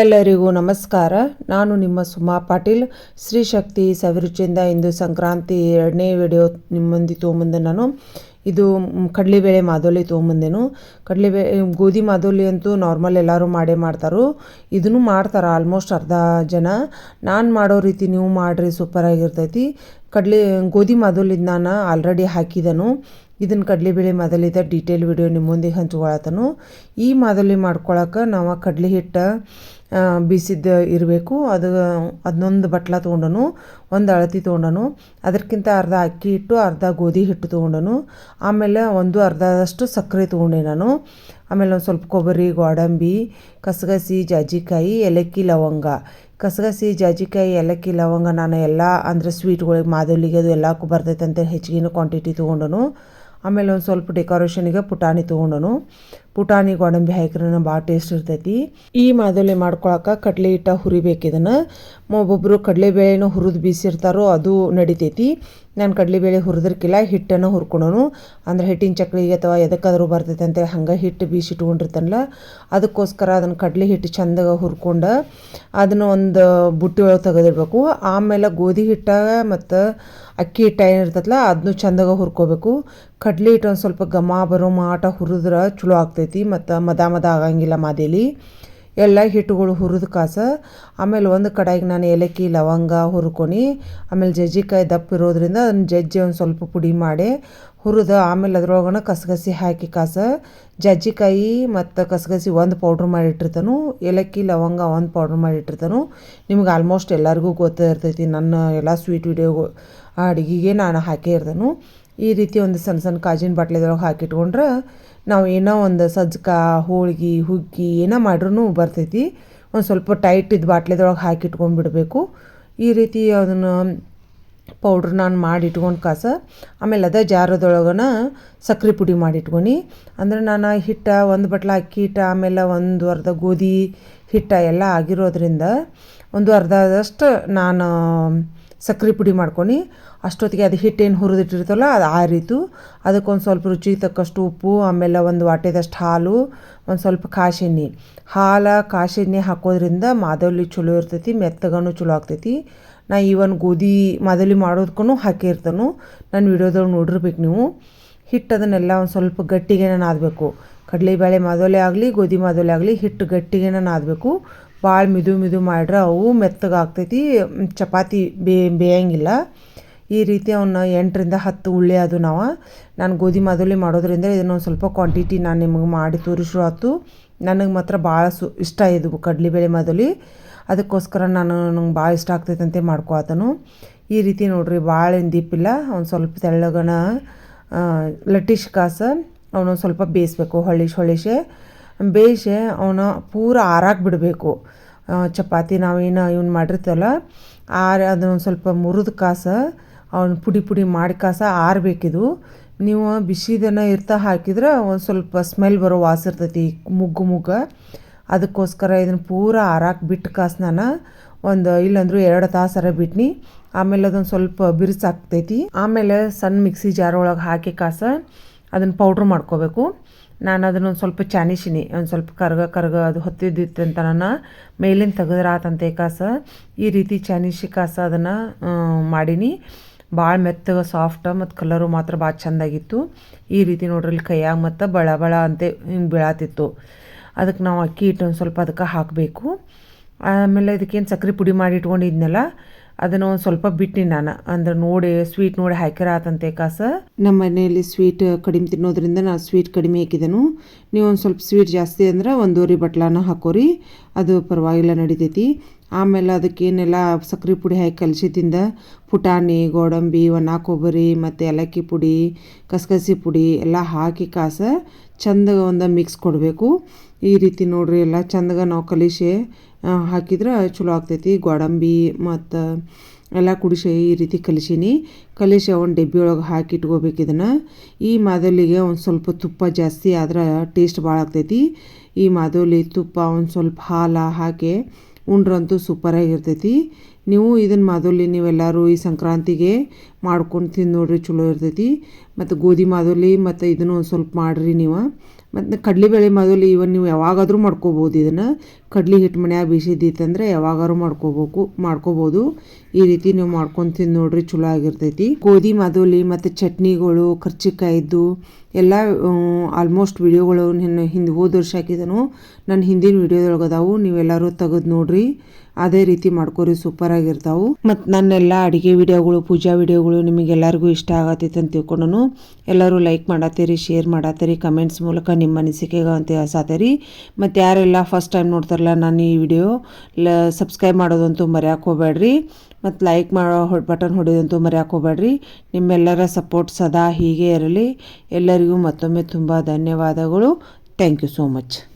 ಎಲ್ಲರಿಗೂ ನಮಸ್ಕಾರ. ನಾನು ನಿಮ್ಮ ಸುಮಾ ಪಾಟೀಲ್. ಶಕ್ತಿ ಸವಿರುಚಿಯಿಂದ ಇಂದು ಸಂಕ್ರಾಂತಿ ಎರಡನೇ ವಿಡಿಯೋ ನಿಮ್ಮ ಮುಂದೆ ತೊಗೊಂಬಂದೆ ನಾನು. ಇದು ಕಡಲೆಬೇಳೆ ಮಾದೋಲಿ ತೊಗೊಂಬಂದೆನು. ಕಡಲೆಬೇಳೆ ಗೋಧಿ ಮಾದೋಲಿ ಅಂತೂ ನಾರ್ಮಲ್ ಎಲ್ಲರೂ ಮಾಡೇ ಮಾಡ್ತಾರೋ. ಇದನ್ನು ಮಾಡ್ತಾರೆ ಆಲ್ಮೋಸ್ಟ್ ಅರ್ಧ ಜನ. ನಾನು ಮಾಡೋ ರೀತಿ ನೀವು ಮಾಡಿರಿ ಸೂಪರಾಗಿರ್ತೈತಿ ಕಡಲೆ, ಗೋಧಿ ಮಾದೋಲಿದ ನಾನು ಆಲ್ರೆಡಿ ಹಾಕಿದನು. ಇದನ್ನು ಕಡಲೆಬೇಳೆ ಮಾದಲಿದ ಡೀಟೇಲ್ ವಿಡಿಯೋ ನಿಮ್ಮ ಮುಂದೆ ಹಂಚ್ಕೊಳತನು. ಈ ಮಾದಲಿ ಮಾಡ್ಕೊಳಕ್ಕೆ ನಾವು ಕಡಲೆ ಹಿಟ್ಟು ಬೀಸಿದ್ದು ಇರಬೇಕು. ಅದು ಅದನ್ನೊಂದು ಬಟ್ಲ ತೊಗೊಂಡನು, ಒಂದು ಅಳತಿ ತೊಗೊಂಡನು. ಅದಕ್ಕಿಂತ ಅರ್ಧ ಅಕ್ಕಿ ಹಿಟ್ಟು, ಅರ್ಧ ಗೋಧಿ ಹಿಟ್ಟು ತೊಗೊಂಡನು. ಆಮೇಲೆ ಒಂದು ಅರ್ಧದಷ್ಟು ಸಕ್ಕರೆ ತೊಗೊಂಡೆ ನಾನು. ಆಮೇಲೆ ಒಂದು ಸ್ವಲ್ಪ ಕೊಬ್ಬರಿ, ಗೋಡಂಬಿ, ಕಸಗಸಿ, ಜಾಜಿಕಾಯಿ, ಏಲಕ್ಕಿ, ಲವಂಗ. ಕಸಗಸಿ, ಜಾಜಿಕಾಯಿ, ಏಲಕ್ಕಿ, ಲವಂಗ ನಾನು ಎಲ್ಲ ಅಂದರೆ ಸ್ವೀಟ್ಗಳಿಗೆ, ಮಾದಲಿಗೆ ಅದು ಎಲ್ಲಕ್ಕೂ ಬರ್ತೈತೆ ಅಂತ ಹೆಚ್ಚಿಗೆ ಕ್ವಾಂಟಿಟಿ ತೊಗೊಂಡನು. ಆಮೇಲೆ ಒಂದು ಸ್ವಲ್ಪ ಡೆಕೋರೇಷನಿಗೆ ಪುಟಾಣಿ ತೊಗೊಂಡನು. ಪುಟಾಣಿ ಗೋಡಂಬಿ ಹಾಕಿದ್ರೆ ಭಾಳ ಟೇಸ್ಟ್ ಇರ್ತೈತಿ. ಈ ಮಾದಲಿ ಮಾಡ್ಕೊಳಕ್ಕೆ ಕಡಲೆ ಹಿಟ್ಟ ಹುರಿಬೇಕು ಇದನ್ನು. ಒಬ್ಬೊಬ್ಬರು ಕಡಲೆಬೇಳೆನ ಹುರಿದು ಬೀಸಿರ್ತಾರೋ ಅದು ನಡಿತೈತಿ. ನಾನು ಕಡಲೆಬೇಳೆ ಹುರಿದಿರ್ಕಿಲ್ಲ, ಹಿಟ್ಟನ್ನು ಹುರ್ಕೊಳೋನು ಅಂದ್ರೆ ಹಿಟ್ಟಿನ ಚಕ್ಲಿಗೆ ಅಥವಾ ಎದಕ್ಕಾದರೂ ಬರ್ತೈತೆ ಅಂತೇಳಿ ಹಂಗೆ ಹಿಟ್ಟು ಬೀಸಿಟ್ಕೊಂಡಿರ್ತಾನಲ್ಲ, ಅದಕ್ಕೋಸ್ಕರ ಅದನ್ನು ಕಡಲೆ ಹಿಟ್ಟು ಚಂದಾಗ ಹುರ್ಕೊಂಡು ಅದನ್ನು ಒಂದು ಬುಟ್ಟಿ ಒಳಗೆ ತೆಗೆದಿಡ್ಬೇಕು. ಆಮೇಲೆ ಗೋಧಿ ಹಿಟ್ಟ ಮತ್ತು ಅಕ್ಕಿ ಹಿಟ್ಟ ಏನಿರ್ತೈತಲ್ಲ ಅದನ್ನು ಚಂದಾಗ ಹುರ್ಕೋಬೇಕು. ಕಡಲೆ ಹಿಟ್ಟು ಒಂದು ಸ್ವಲ್ಪ ಘಮ ಬರೋ ಮಾಟ ಹುರಿದ್ರೆ ಚಲೋ ಆಗ್ತೈತಿ. ಮತ್ತು ಮದ ಮದ ಆಗಂಗಿಲ್ಲ ಮಾದೇಲಿ. ಎಲ್ಲ ಹಿಟ್ಟುಗಳು ಹುರಿದು ಕಾಸ, ಆಮೇಲೆ ಒಂದು ಕಡಾಯಿಗೆ ನಾನು ಏಲಕ್ಕಿ, ಲವಂಗ ಹುರ್ಕೊನಿ. ಆಮೇಲೆ ಜಜ್ಜಿಕಾಯಿ ದಪ್ಪ ಇರೋದ್ರಿಂದ ಅದನ್ನು ಜಜ್ಜಿ ಒಂದು ಸ್ವಲ್ಪ ಪುಡಿ ಮಾಡಿ ಹುರಿದು ಆಮೇಲೆ ಅದ್ರೊಳಗನ ಕಸಗಸಿ ಹಾಕಿ ಕಾಸ. ಜಜ್ಜಿಕಾಯಿ ಮತ್ತು ಕಸಗಸಿ ಒಂದು ಪೌಡ್ರ್ ಮಾಡಿಟ್ಟಿರ್ತಾನು ಏಲಕ್ಕಿ, ಲವಂಗ ಒಂದು ಪೌಡ್ರ್ ಮಾಡಿಟ್ಟಿರ್ತಾನು ನಿಮ್ಗೆ ಆಲ್ಮೋಸ್ಟ್ ಎಲ್ಲರಿಗೂ ಗೊತ್ತಿರ್ತೈತಿ ನನ್ನ ಎಲ್ಲ ಸ್ವೀಟ್ ವಿಡಿಯೋ ಅಡುಗೆಗೆ ನಾನು ಹಾಕೇ ಇರ್ತಾನು. ಈ ರೀತಿ ಒಂದು ಸಣ್ಣ ಸಣ್ಣ ಕಾಜಿನ ಬಾಟ್ಲಿದೊಳಗೆ ಹಾಕಿಟ್ಕೊಂಡ್ರೆ ನಾವು ಏನೋ ಒಂದು ಸಜ್ಕ, ಹೋಳ್ಗೆ, ಹುಗ್ಗಿ ಏನೋ ಮಾಡ್ರೂ ಬರ್ತೈತಿ. ಒಂದು ಸ್ವಲ್ಪ ಟೈಟ್ ಇದು ಬಾಟ್ಲಿದೊಳಗೆ ಹಾಕಿ ಇಟ್ಕೊಂಡ್ಬಿಡ್ಬೇಕು ಈ ರೀತಿ ಅದನ್ನು ಪೌಡ್ರ್ ನಾನು ಮಾಡಿ ಇಟ್ಕೊಂಡು ಕಾಸ, ಆಮೇಲೆ ಅದೇ ಜಾರದೊಳಗನ ಸಕ್ರೆ ಪುಡಿ ಮಾಡಿ ಅಂದ್ರೆ ನಾನು ಹಿಟ್ಟ ಒಂದು ಬಟ್ಲ ಅಕ್ಕಿ ಹಿಟ್ಟ, ಆಮೇಲೆ ಒಂದು ಅರ್ಧ ಗೋಧಿ ಹಿಟ್ಟ ಎಲ್ಲ ಆಗಿರೋದ್ರಿಂದ, ಒಂದು ಅರ್ಧದಷ್ಟು ನಾನು ಸಕ್ರೆ ಪುಡಿ ಮಾಡ್ಕೊಂಡು ಅಷ್ಟೊತ್ತಿಗೆ ಅದು ಹಿಟ್ಟೇನು ಹುರಿದಿಟ್ಟಿರ್ತಲ್ಲ ಅದು ಆರಿತು. ಅದಕ್ಕೊಂದು ಸ್ವಲ್ಪ ರುಚಿಗೆ ತಕ್ಕಷ್ಟು ಉಪ್ಪು, ಆಮೇಲೆ ಒಂದು ವಾಟೆದಷ್ಟು ಹಾಲು, ಒಂದು ಸ್ವಲ್ಪ ಕಾಶೆಣ್ಣೆ. ಹಾಲು, ಕಾಶೆಣ್ಣೆ ಹಾಕೋದ್ರಿಂದ ಮಾದಲಿ ಚಲೋ ಇರ್ತೈತಿ ಮೆತ್ತಗನು ಚಲೋ ಆಗ್ತೈತಿ. ನಾ ಈವನ್ ಗೋಧಿ ಮಾದಲಿ ಮಾಡೋದಕ್ಕೂ ಹಾಕಿರ್ತಾನು ನಾನು ವಿಡಿಯೋದೊಳಗೆ ನೋಡಿರ್ಬೇಕು ನೀವು. ಹಿಟ್ಟು ಅದನ್ನೆಲ್ಲ ಒಂದು ಸ್ವಲ್ಪ ಗಟ್ಟಿಗೆ ನಾನು ಆದಬೇಕು ಕಡಲೆಬೇಳೆ ಮಾದಲಿ ಆಗಲಿ, ಗೋಧಿ ಮಾದಲಿ ಆಗಲಿ, ಹಿಟ್ಟು ಗಟ್ಟಿಗೆ ನಾದಬೇಕು. ಭಾಳ ಮಿದು ಮಿದು ಮಾಡ್ರೆ ಅವು ಮೆತ್ತಗಾಗ್ತೈತಿ ಚಪಾತಿ ಬೇ, ಬೇಯಂಗಿಲ್ಲ. ಈ ರೀತಿ ಅವನ್ನ ಎಂಟರಿಂದ ಹತ್ತು ಉಳ್ಳಿ ಅದು ನಾವು. ನಾನು ಗೋಧಿ ಮಾದಲಿ ಮಾಡೋದ್ರಿಂದ ಇದನ್ನೊಂದು ಸ್ವಲ್ಪ ಕ್ವಾಂಟಿಟಿ ನಾನು ನಿಮಗೆ ಮಾಡಿ ತೋರಿಸು ಆಯ್ತು ನನಗೆ ಮಾತ್ರ ಭಾಳ ಸು, ಇಷ್ಟ ಇದು ಕಡಲೆಬೇಳೆ ಮಾದಲಿ ಅದಕ್ಕೋಸ್ಕರ ನಾನು ನಂಗೆ ಭಾಳ ಇಷ್ಟ ಆಗ್ತೈತಂತೆ ಮಾಡ್ಕೊತನು ಈ ರೀತಿ ನೋಡ್ರಿ ಭಾಳ ಏನು ದೀಪಿಲ್ಲ ಅವ್ನು ಸ್ವಲ್ಪ ತೆಳ್ಳಗನ ಲಟ್ಟಿಶ್ ಕಾಸ. ಅವನು ಸ್ವಲ್ಪ ಬೇಯಿಸ್ಬೇಕು ಹೊಳಿಶ್ ಹೊಳಿಶೆ ಬೇಯಿಸಿ ಅವನ ಪೂರ ಆರಾಕ್ಬಿಡಬೇಕು ಚಪಾತಿ ನಾವೇನು ಇವ್ನು ಮಾಡಿರ್ತೀವಲ್ಲ ಆರ ಅದನ್ನೊಂದು ಸ್ವಲ್ಪ ಮುರಿದ ಕಾಸ, ಅವ್ನು ಪುಡಿ ಪುಡಿ ಮಾಡಿ ಕಾಸ ಆರಬೇಕಿದು. ನೀವು ಬಿಸಿದನ್ನ ಇರ್ತಾ ಹಾಕಿದ್ರೆ ಒಂದು ಸ್ವಲ್ಪ ಸ್ಮೆಲ್ ಬರೋ ವಾಸ ಇರ್ತೈತಿ ಮುಗ್ಗು ಮುಗ್ಗ. ಅದಕ್ಕೋಸ್ಕರ ಇದನ್ನು ಪೂರ ಆರಾಕ್ ಬಿಟ್ಟು ನಾನು ಒಂದು ಇಲ್ಲಂದ್ರೆ ಎರಡು ತಾಸರ ಬಿಟ್ನಿ. ಆಮೇಲೆ ಅದೊಂದು ಸ್ವಲ್ಪ ಬಿರುಸಾಕ್ತೈತಿ ಆಮೇಲೆ ಸಣ್ಣ ಮಿಕ್ಸಿ ಜಾರ್ ಒಳಗೆ ಹಾಕಿ ಕಾಸ ಅದನ್ನು ಪೌಡ್ರ್ ಮಾಡ್ಕೋಬೇಕು. ನಾನು ಅದನ್ನು ಒಂದು ಸ್ವಲ್ಪ ಚಾನಿಸಿನಿ, ಒಂದು ಸ್ವಲ್ಪ ಕರ್ಗ ಕರ್ಗ ಅದು ಹೊತ್ತಿದ್ದಿತ್ತು ಅಂತ ನಾನು ಮೇಲಿನ ತೆಗೆದ್ರೆ ಆತಂತೆ ಕಾಸ. ಈ ರೀತಿ ಚಾನಿಸಿ ಕಾಸ ಅದನ್ನು ಮಾಡೀನಿ. ಭಾಳ ಮೆತ್ತಗ ಸಾಫ್ಟ ಮತ್ತು ಕಲರು ಮಾತ್ರ ಭಾಳ ಚೆಂದಾಗಿತ್ತು. ಈ ರೀತಿ ನೋಡ್ರಿ ಇಲ್ಲಿ ಕೈಯಾಗ ಮತ್ತು ಬಳ ಬಳ ಅಂತೆ ಹಿಂಗೆ ಬೀಳಾತಿತ್ತು. ಅದಕ್ಕೆ ನಾವು ಅಕ್ಕಿ ಹಿಟ್ಟು ಒಂದು ಸ್ವಲ್ಪ ಅದಕ್ಕೆ ಹಾಕಬೇಕು. ಆಮೇಲೆ ಇದಕ್ಕೇನು ಸಕ್ಕರೆ ಪುಡಿ ಮಾಡಿ ಇಟ್ಕೊಂಡಿದ್ನಲ್ಲ ಅದನ್ನು ಒಂದು ಸ್ವಲ್ಪ ಬಿಟ್ಟಿನಿ ನಾನು. ಅಂದ್ರೆ ನೋಡಿ ಸ್ವೀಟ್ ನೋಡಿ ಹಾಕಿರ ಆತಂತೆ ಕಾಸ. ನಮ್ಮ ಮನೆಯಲ್ಲಿ ಸ್ವೀಟ್ ಕಡಿಮೆ ತಿನ್ನೋದ್ರಿಂದ ನಾನು ಸ್ವೀಟ್ ಕಡಿಮೆ ಹಾಕಿದೆನು. ನೀವು ಒಂದು ಸ್ವಲ್ಪ ಸ್ವೀಟ್ ಜಾಸ್ತಿ ಅಂದ್ರೆ ಒಂದೂವರೆ ಬಟ್ಲಾನ ಹಾಕೋರಿ. ಅದು ಪರವಾಗಿಲ್ಲ ನಡಿತೈತಿ. ಆಮೇಲೆ ಅದಕ್ಕೇನೆಲ್ಲ ಸಕ್ಕರೆ ಪುಡಿ ಹಾಕಿ ಕಲಸಿದಿಂದ ಪುಟಾಣಿ, ಗೋಡಂಬಿ, ಒಣ ಕೊಬ್ಬರಿ ಮತ್ತು ಏಲಕ್ಕಿ ಪುಡಿ ಕಸಕಸಿ ಪುಡಿ ಎಲ್ಲ ಹಾಕಿ ಕಾಸ ಚಂದ ಒಂದು ಮಿಕ್ಸ್ ಕೊಡಬೇಕು. ಈ ರೀತಿ ನೋಡ್ರಿ ಎಲ್ಲ ಚಂದಾಗ ನಾವು ಕಲಿಸಿ ಹಾಕಿದ್ರೆ ಚಲೋ ಆಗ್ತೈತಿ. ಗೋಡಂಬಿ ಮತ್ತು ಎಲ್ಲ ಕುಡಿಸಿ ಈ ರೀತಿ ಕಲಿಸೀನಿ ಕಲಿಸಿ ಒಂದು ಡಬ್ಬಿ ಒಳಗೆ ಹಾಕಿ ಇಟ್ಕೋಬೇಕು ಇದನ್ನು. ಈ ಮಾದಲಿಗೆ ಒಂದು ಸ್ವಲ್ಪ ತುಪ್ಪ ಜಾಸ್ತಿ ಆದ್ರೆ ಟೇಸ್ಟ್ ಭಾಳ ಆಗ್ತೈತಿ. ಈ ಮಾದಲಿ ತುಪ್ಪ ಒಂದು ಸ್ವಲ್ಪ ಹಾಲು ಹಾಕಿ ಉಂಡ್ರಂತೂ ಸೂಪರಾಗಿರ್ತೈತಿ ನೀವು ಇದನ್ನು ಮಾದಲಿ ನೀವೆಲ್ಲರೂ ಈ ಸಂಕ್ರಾಂತಿಗೆ ಮಾಡ್ಕೊಂಡು ತಿಂದು ನೋಡ್ರಿ, ಚಲೋ ಇರ್ತೈತಿ. ಮತ್ತು ಗೋಧಿ ಮಾದಲಿ ಮತ್ತು ಇದನ್ನು ಒಂದು ಸ್ವಲ್ಪ ಮಾಡಿರಿ ನೀವು. ಮತ್ತು ಕಡಲೆಬೇಳೆ ಮಾದಲಿ ಇವನ್ ನೀವು ಯಾವಾಗಾದರೂ ಮಾಡ್ಕೋಬೋದು ಇದನ್ನು. ಕಡ್ಲಿ ಹಿಟ್ಟು ಮನ್ಯಾಗ ಬೀಸಿದ್ದಿತ್ತಂದ್ರೆ ಯಾವಾಗಾದ್ರೂ ಮಾಡ್ಕೋಬೇಕು, ಮಾಡ್ಕೋಬೋದು. ಈ ರೀತಿ ನೀವು ಮಾಡ್ಕೊಂಡು ತಿಂದು ನೋಡ್ರಿ, ಚಲೋ ಆಗಿರ್ತೈತಿ. ಗೋಧಿ ಮಾದೋಲಿ ಮತ್ತು ಚಟ್ನಿಗಳು ಕರ್ಚಿಕಾಯಿದ್ದು ಎಲ್ಲ ಆಲ್ಮೋಸ್ಟ್ ವಿಡಿಯೋಗಳು ಹಿಂದೆ ಹೋದ ವರ್ಷ ಹಾಕಿದನು. ನನ್ನ ಹಿಂದಿನ ವಿಡಿಯೋದೊಳಗೆ ಅದಾವು, ನೀವೆಲ್ಲರೂ ತೆಗೆದು ನೋಡ್ರಿ. ಅದೇ ರೀತಿ ಮಾಡ್ಕೊರಿ ಸೂಪರ್ ಆಗಿರ್ತಾವು. ಮತ್ತು ನನ್ನೆಲ್ಲ ಅಡುಗೆ ವಿಡಿಯೋಗಳು, ಪೂಜಾ ವಿಡಿಯೋಗಳು ನಿಮಗೆಲ್ಲರಿಗೂ ಇಷ್ಟ ಆಗತ್ತೈತೆ ಅಂತ ತಿಳ್ಕೊಂಡು ಎಲ್ಲರೂ ಲೈಕ್ ಮಾಡತ್ತೀರಿ ಶೇರ್ ಮಾಡತ್ತೀರಿ ಕಮೆಂಟ್ಸ್ ಮೂಲಕ ನಿಮ್ಮ ಅನಿಸಿಕೆಗೆ ಅಂತ ಹೇಳ್ಸಾತೀರಿ. ಮತ್ತು ಯಾರೆಲ್ಲ ಫಸ್ಟ್ ಟೈಮ್ ನೋಡ್ತಾರಲ್ಲ ನಾನು ಈ ವಿಡಿಯೋ, ಲ ಸಬ್ಸ್ಕ್ರೈಬ್ ಮಾಡೋದಂತೂ ಮರ್ಯಾಕೆ ಹೋಗ್ಬೇಡ್ರಿ. ಮತ್ತು ಲೈಕ್ ಮಾಡೋ ಬಟನ್ ಹೊಡೆಯೋದಂತೂ ಮರ್ಯಾಕೆ ನಿಮ್ಮೆಲ್ಲರ ಸಪೋರ್ಟ್ ಸದಾ ಹೀಗೆ ಇರಲಿ. ಎಲ್ಲರಿಗೂ ಮತ್ತೊಮ್ಮೆ ತುಂಬ ಧನ್ಯವಾದಗಳು. Thank you so much